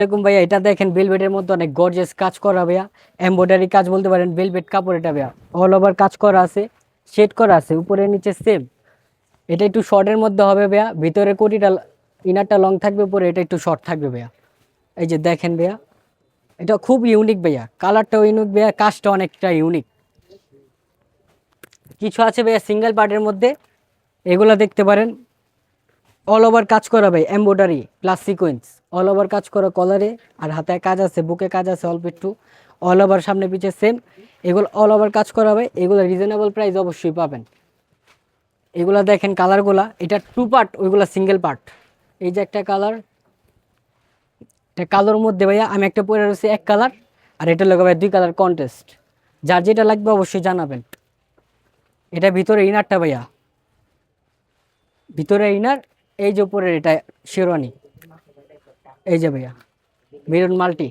এরকম ভাইয়া, এটা দেখেন বেলভেটের মধ্যে অনেক গর্জেস কাজ করা ভাইয়া। এমব্রয়ডারি কাজ বলতে পারেন বেলভেট কাপড় এটা ভাইয়া। অল ওভার কাজ করা আছে শেড করা আছে, উপরে নিচে সেম এটা একটু শর্টের মধ্যে হবে ভাইয়া, ভিতরে কোটিটা ইনারটা লং থাকবে, উপরে এটা একটু শর্ট থাকবে ভাইয়া। এই যে দেখেন ভাইয়া, এটা খুব ইউনিক ভাইয়া। কালারটাও ইউনিক ভাইয়া কাজটা অনেকটা ইউনিক কিছু আছে ভাইয়া সিঙ্গেল পার্টের মধ্যে। এগুলো দেখতে পারেন অল ওভার কাজ করা ভাই embroidery plus sequence all over কাজ করা কলারে আর হাতে কাজ আছে, বুকে কাজ আছে, অল্প একটু। অল ওভার সামনে পিছে সেম এগুলো অল ওভার কাজ করা হবে এগুলো রিজনেবল প্রাইস অবশ্যই পাবেন। এগুলা দেখেন কালারগুলা এটা টু পার্ট ওইগুলা সিঙ্গেল পার্ট এই যে একটা কালার এটা কালোর মধ্যে ভাইয়া আমি একটা পরে রয়েছি এক কালার আর এটা লোক দুই কালার কন্টেস্ট যার যেটা লাগবে অবশ্যই জানাবেন। এটা ভিতরে ইনারটা ভাইয়া। ভিতরে ইনার এই যে উপরের এটা শেরওয়ানি। এই যে ভাইয়া মেরুন মাল্টি।